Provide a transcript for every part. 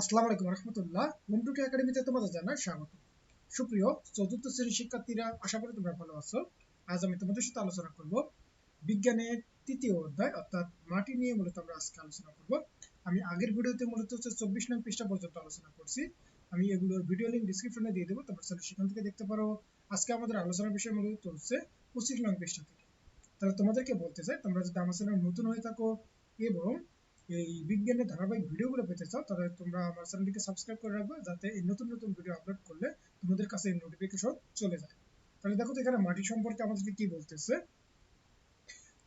আসসালামু আলাইকুম রহমতুল্লাহ। মুন্টুকি একাডেমিতে তোমাদের জানাই স্বাগত। সুপ্রিয় চতুর্থ শ্রেণির শিক্ষার্থীরা, আশা করি তোমরা ভালো আছো। আজ আমি তোমাদের সাথে আলোচনা করব বিজ্ঞানের তৃতীয় অধ্যায়, অর্থাৎ মাটি নিয়ে মূলত আমরা আজকে আলোচনা করব। আমি আগের ভিডিওতে মূলত হচ্ছে চব্বিশ নং পৃষ্ঠা পর্যন্ত আলোচনা করছি। আমি এগুলোর ভিডিও লিঙ্ক ডিসক্রিপশনে দিয়ে দেবো, তোমরা চাইলে সেখান থেকে দেখতে পারো। আজকে আমাদের আলোচনার বিষয় মূলত হচ্ছে পঁচিশ নং পৃষ্ঠা থেকে। তাহলে তোমাদেরকে বলতে চাই, তোমরা যদি আমার চ্যানেল নতুন হয়ে থাকো এবং এই বিজ্ঞানের ধারাবাহিক ভিডিওগুলো পেতে চাও, তাহলে তোমরা আমার চ্যানেলটিকে সাবস্ক্রাইব করে রাখবে, যাতে এই নতুন নতুন ভিডিও আপলোড করলে তোমাদের কাছে এই নোটিফিকেশন চলে যায়। তাহলে দেখো তো এখানে মাটি সম্পর্কে আমাদেরকে কি বলতেছে?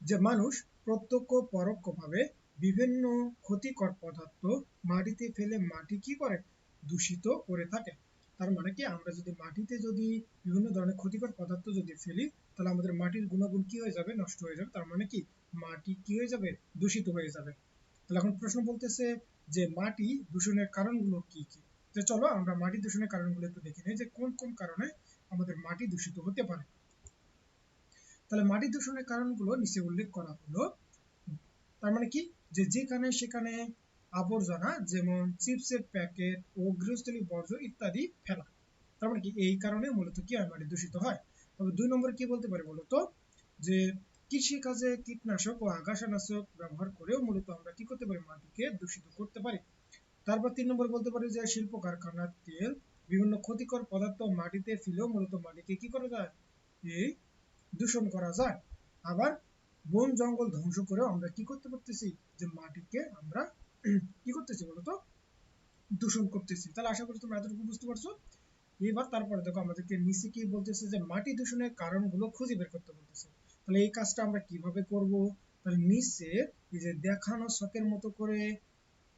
যে মানুষ প্রত্যক্ষ পরোক্ষভাবে বিভিন্ন ক্ষতিকর পদার্থ মাটিতে ফেলে মাটি কি করে? দূষিত করে থাকে। তার মানে কি, আমরা যদি মাটিতে যদি বিভিন্ন ধরনের ক্ষতিকর পদার্থ যদি ফেলি, তাহলে আমাদের মাটির গুণাগুণ কি হয়ে যাবে? নষ্ট হয়ে যাবে। তার মানে কি, মাটি কি হয়ে যাবে? দূষিত হয়ে যাবে। এখন প্রশ্ন বলতেছে যে মাটি দূষণের কারণগুলো কি কি? তো চলো আমরা মাটি দূষণের কারণগুলো একটু দেখে নিই যে কোন কোন কারণে আমাদের মাটি দূষিত হতে পারে। তাহলে মাটি দূষণের কারণগুলো নিচে উল্লেখ করা হলো। তার মানে কি? যে যেখানে সেখানে আবর্জনা, যেমন চিপসের প্যাকেট ও গৃহস্থলী বর্জ্য ইত্যাদি ফেলা। তার মানে কি? এই কারণে মূলত কি হয়? মাটি দূষিত হয়। তবে দুই নম্বরে কি বলতে পারি বলতো? যে কৃষি কাজে কীটনাশক ও আগাছানাশক ব্যবহার করেও মূলত আমরা কি করতে পারি? মাটিকে দূষিত করতে পারি। তারপর তিন নম্বর বলতে পারি যে, শিল্প কারখানার তেল, বিভিন্ন ক্ষতিকর পদার্থ মাটিতে ফেলেও মূলত মাটিকে কি করা যায়? এই দূষণ করা যায়। আবার বন জঙ্গল ধ্বংস করেও আমরা কি করতে পারতেছি? যে, মাটিকে আমরা কি করতেছি বলতো? দূষণ করতেছি। তাহলে আশা করি তোমরা এতটুকু বুঝতে পারছ। এবার তারপরে দেখো, আমাদেরকে নিচে কি বলতেছে যে, মাটি দূষণের কারণগুলো খুঁজে বের করতে বলতেছে। তাহলে এই কাজটা আমরা কীভাবে করব? তাহলে নিচে এই যে দেখানো ছকের মতো করে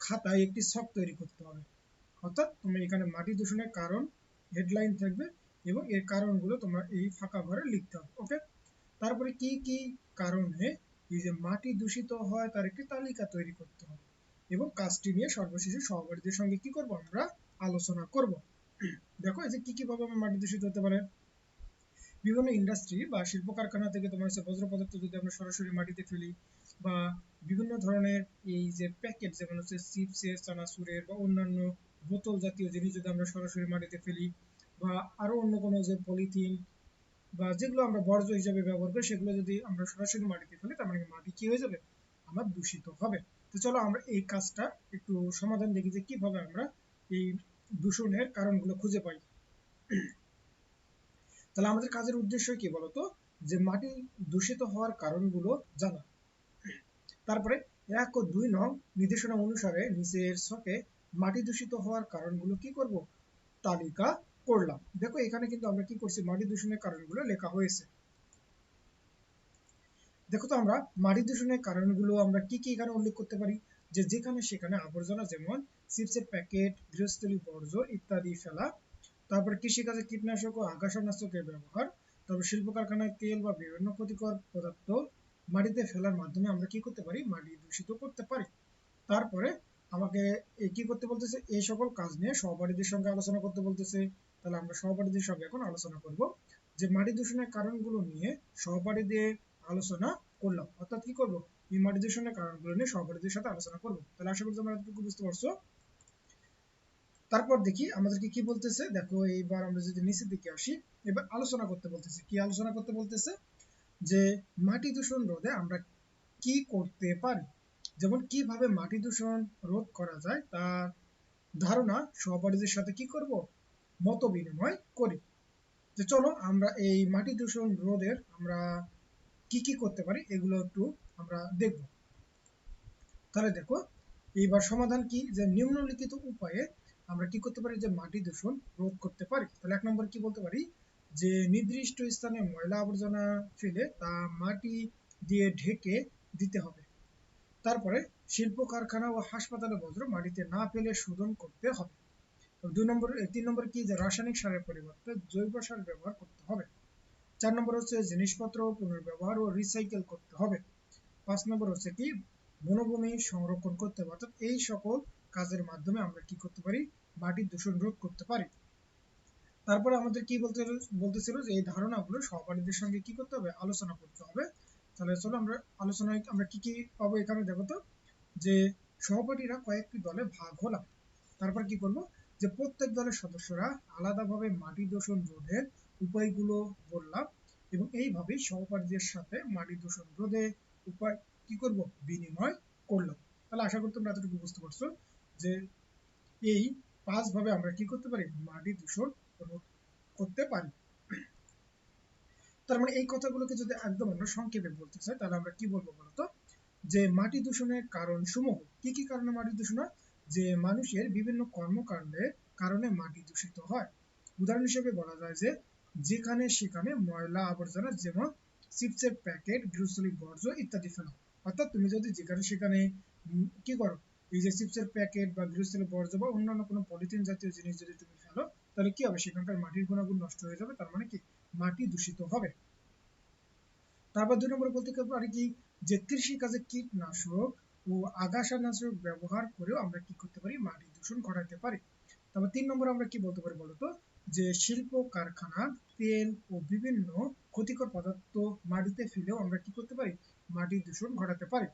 খাতায় একটি ছক তৈরি করতে হবে। অর্থাৎ তুমি এখানে মাটি দূষণের কারণ হেডলাইন থাকবে এবং এর কারণগুলো তোমরা এই ফাঁকা ঘরে লিখতে হবে ওকে তারপরে কি কি কারণে এই যে মাটি দূষিত হয় তার একটি তালিকা তৈরি করতে হবে এবং কাজটি নিয়ে সর্বশেষে সহপাঠীদের সঙ্গে কি করব আমরা আলোচনা করব। দেখো এই যে কি কি ভাবে মাটি দূষিত হতে পারে? বিভিন্ন ইন্ডাস্ট্রি বা শিল্প কারখানা থেকে তোমার হচ্ছে বজ্র পদার্থ যদি আমরা সরাসরি মাটিতে ফেলি বা বিভিন্ন ধরনের এই যে প্যাকেট যেমন হচ্ছে চিপসের চানাচুরের বা অন্যান্য বোতল জাতীয় জিনিস যদি আমরা সরাসরি মাটিতে ফেলি বা আরও অন্য কোনো যে পলিথিন বা যেগুলো আমরা বর্জ্য হিসেবে ব্যবহার করি, সেগুলো যদি আমরা সরাসরি মাটিতে ফেলি, তার মানে মাটি কি হয়ে যাবে? আমার দূষিত হবে। তো চলো আমরা এই কাজটা একটু সমাধান দেখি যে কীভাবে আমরা এই দূষণের কারণগুলো খুঁজে পাই। তাহলে আমাদের কাজের উদ্দেশ্য কি বলতো? যে মাটি দূষিত হওয়ার কারণগুলো জানা। তারপরে এক ও দুই নং নির্দেশনা অনুসারে নিচের ছকে মাটি দূষিত হওয়ার কারণগুলো কি করব? তালিকা করলাম। দেখো, এখানে কিন্তু আমরা কি করছি? মাটি দূষণের কারণগুলো লেখা হয়েছে। দেখো তো আমরা, মাটি দূষণের কারণগুলো আমরা কি কি এখানে উল্লেখ করতে পারি? যে যেখানে সেখানে আবর্জনা যেমন, চিপসের প্যাকেট, গৃহস্থলী বর্জ্য ইত্যাদি ফেলা তারপরে কৃষিকাজে কীটনাশক ও আগাছানাশকের ব্যবহার, তারপর শিল্প কারখানায় তেল বা বিভিন্ন ক্ষতিকর পদার্থ মাটিতে ফেলার মাধ্যমে আমরা কি করতে পারি? মাটি দূষিত করতে পারি। তারপরে আমাকে কি করতে বলতেছে? এই সকল কাজ নিয়ে সহপাঠীদের সঙ্গে আলোচনা করতে বলতেছে। তাহলে আমরা সহপাঠীদের সঙ্গে এখন আলোচনা করব যে মাটি দূষণের কারণগুলো নিয়ে সহপাঠীদের আলোচনা করলাম। অর্থাৎ কি করব? এই মাটি দূষণের কারণগুলো নিয়ে সহপাঠীদের সাথে আলোচনা করব। তাহলে আশা করি তোমরা বুঝতে পারছ। তারপর দেখি আমাদেরকে কি বলতেছে? দেখো, এইবার আমরা যদি নিচের দিকে আসি, এবার আলোচনা করতে বলতেছে। কি আলোচনা করতে বলতেছে? যে মাটি দূষণ রোধে আমরা কি করতে পারি? যেমন কীভাবে মাটি দূষণ রোধ করা যায়, তার ধারণা সহপাঠীদের সাথে কি করব? মত বিনিময় করি। যে চলো, আমরা এই মাটি দূষণ রোধের আমরা কি কি করতে পারি, এগুলো একটু আমরা দেখব। তাহলে দেখো, এইবার সমাধান কি? যে নিম্নলিখিত উপায়ে আমরা কি করতে পারি? যে মাটি দূষণ রোধ করতে পারি। তাহলে এক নম্বর কি বলতে পারি? যে নির্দিষ্ট স্থানে ময়লা আবর্জনা ফেলে তা মাটি দিয়ে ঢেকে দিতে হবে। তারপরে শিল্প কারখানা ও হাসপাতালে বজ্র মাটিতে না ফেলে শোধন করতে হবে। দুই নম্বর তিন নম্বর কি? যে রাসায়নিক সারের পরিবর্তে জৈব সার ব্যবহার করতে হবে। চার নম্বর হচ্ছে জিনিসপত্র পুনর্ব্যবহার ও রিসাইকেল করতে হবে। পাঁচ নম্বর হচ্ছে কি? বনভূমি সংরক্ষণ করতে হবে। অর্থাৎ এই সকল কাজের মাধ্যমে আমরা কি করতে পারি? মাটির দূষণ রোধ করতে পারি। তারপরে আমাদের কি বলতে বলতেছিল যে এই ধারণাগুলো সহপাঠীদের সঙ্গে কি করতে হবে? আলোচনা করতে হবে। তাহলে চলো আমরা আলোচনায় আমরা কি কি পাবো এখানে দেখো তো? যে সহপাঠীরা কয়েকটি দলে ভাগ হলাম। তারপর কি করব? যে প্রত্যেক দলের সদস্যরা আলাদাভাবে মাটি দূষণ রোধের উপায়গুলো বললাম এবং এইভাবেই সহপাঠীদের সাথে মাটি দূষণ রোধে উপায় কি করব? বিনিময় করলাম। তাহলে আশা করি তোমরা এতটুকু বুঝতে পারছ। যে এই পাঁচ ভাবে আমরা কি করতে পারি? মাটি দূষণ রোধ করতে পারি। তার মানে এই কথাগুলোকে যদি একদম আমরা সংক্ষেপে বলতে চাই, তাহলে আমরা কি বলব বলতো? যে মাটি দূষণের কারণ সমূহ কি কি কারণে মাটি দূষণ হয়? যে মানুষের বিভিন্ন কর্মকাণ্ডের কারণে মাটি দূষিত হয়। উদাহরণ হিসেবে বলা যায় যে যেখানে সেখানে ময়লা আবর্জনা যেমন চিপসের প্যাকেট গৃহস্থলী বর্জ্য ইত্যাদি ফেলো। অর্থাৎ তুমি যদি যেখানে সেখানে কি করো? এই যে চিপসের প্যাকেট বা গৃহস্থলী বর্জ্য বা অন্যান্য কোনো পলিথিন জাতীয় জিনিস যদি তুমি ফেলো, তাহলে কি হবে? সেখানকার মাটির গুণাগুণ নষ্ট হয়ে যাবে, তার মানে কি? মাটি দূষিত হবে। তারপর দুই নম্বর বলতে পারি কি, যে কৃষি কাজে কীটনাশক ও আগাছানাশক ব্যবহার করেও আমরা কি করতে পারি? মাটি দূষণ ঘটাতে পারি। তারপর তিন নম্বর আমরা কি বলতে পারি বলতো? যে শিল্প, কারখানা, তেল ও বিভিন্ন ক্ষতিকর পদার্থ মাটিতে ফেলেও আমরা কি করতে পারি? মাটি দূষণ ঘটাতে পারি।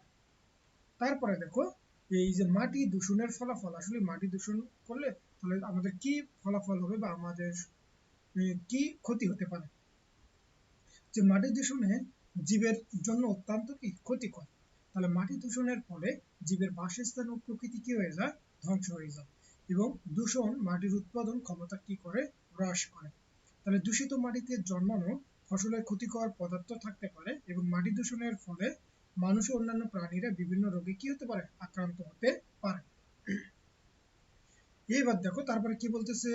তারপরে দেখো এই যে মাটি দূষণের ফলাফল, আসলে মাটি দূষণ করলে তাহলে আমাদের কি ফলাফল হবে বা আমাদের কি ক্ষতি হতে পারে? যে মাটি দূষণে জীবের জন্য অত্যন্ত কি ক্ষতিকর? তাহলে মাটি দূষণের ফলে জীবের বাসস্থান ও প্রকৃতি কি হয়ে যায়? ধ্বংস হয়ে যায়। এবং দূষণ মাটির উৎপাদন ক্ষমতা কি করে? হ্রাস করে। তাহলে দূষিত মাটিতে জন্মানো ফসলের ক্ষতিকর পদার্থ থাকতে পারে এবং মাটি দূষণের ফলে মানুষ ও অন্যান্য প্রাণীরা বিভিন্ন রোগে কি হতে পারে? আক্রান্ত হতে পারে। এইবার দেখো, তারপরে কি বলতেছে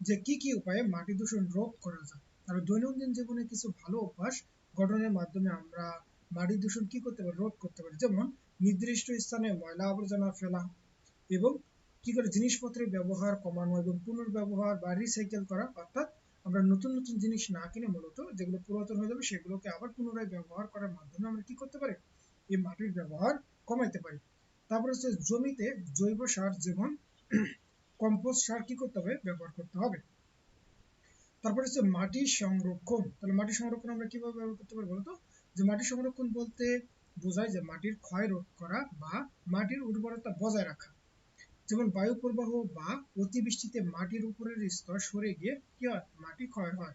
যে কি কি উপায়ে মাটি দূষণ রোধ করা যায়? তাহলে দৈনন্দিন জীবনে কিছু ভালো অভ্যাস গঠনের মাধ্যমে আমরা মাটি দূষণ কি করতে পারি? রোধ করতে পারি। যেমন নির্দিষ্ট স্থানে ময়লা আবর্জনা ফেলা এবং কি করে জিনিসপত্রের ব্যবহার কমানো এবং পুনর্ব্যবহার বা রিসাইকেল করা, অর্থাৎ আমরা নতুন নতুন জিনিস না কিনে মূলত যেগুলো পুরাতন হয়ে যাবে সেগুলোকে আবার পুনরায় ব্যবহার করার মাধ্যমে আমরা কি করতে পারি? এই মাটির ব্যবহার কমাইতে পারি। তারপর হচ্ছে জমিতে জৈব সার যেমন কম্পোস্ট সার কি করতে হবে? ব্যবহার করতে হবে। তারপর হচ্ছে মাটি সংরক্ষণ। তাহলে মাটি সংরক্ষণ আমরা কীভাবে ব্যবহার করতে পারি বলতো? যে মাটি সংরক্ষণ বলতে বোঝায় যে মাটির ক্ষয় রোধ করা বা মাটির উর্বরতা বজায় রাখা। যেমন বায়ু প্রবাহ বা অতিবৃষ্টিতে মাটির উপরের স্তর সরে গিয়ে কি হয়? মাটি ক্ষয় হয়।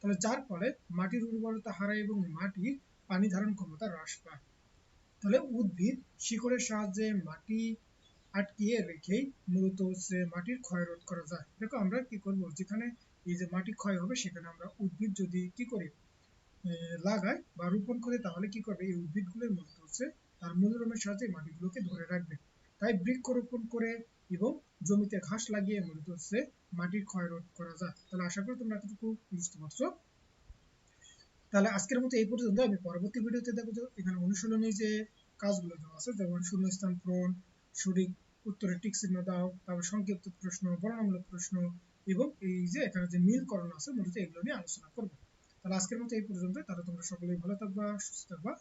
তাহলে যার ফলে মাটির উর্বরতা হারায় এবং মাটির পানি ধারণ ক্ষমতা হ্রাস পায়। তাহলে উদ্ভিদ শিকড়ের সাহায্যে মাটি আটকিয়ে রেখেই মূলত হচ্ছে মাটির ক্ষয় রোধ করা যায়। দেখো, আমরা কি করব? যেখানে এই যে মাটি ক্ষয় হবে, সেখানে আমরা উদ্ভিদ যদি কি করি লাগাই বা রোপণ করি, তাহলে কি করবে? এই উদ্ভিদগুলোর মূলত হচ্ছে তার মূলরমের সাহায্যে মাটিগুলোকে ধরে রাখবে। তাই বৃক্ষরোপণ করে এবং জমিতে ঘাস লাগিয়ে মূলত হচ্ছে মাটির ক্ষয় রোধ করা যায়। তাহলে আশা করি তোমরা এতটুকু বুঝতে পারছ। তাহলে আজকের মতো এই পর্যন্ত। আমি পরবর্তী ভিডিওতে দেখো এখানে অনুশীলনী যে কাজগুলো দেওয়া আছে। যেমন শূন্যস্থান পূরণ, সঠিক উত্তরে টিক চিহ্ন দাও, তারপর সংক্ষিপ্ত প্রশ্ন, বর্ণনামূলক প্রশ্ন এবং এই যে এখানে যে মিলকরণ আছে, মূলত এগুলো নিয়ে আলোচনা করব। তাহলে আজকের মতো এই পর্যন্ত তাহলে তোমরা সকলেই ভালো থাকবা, সুস্থ থাকবা।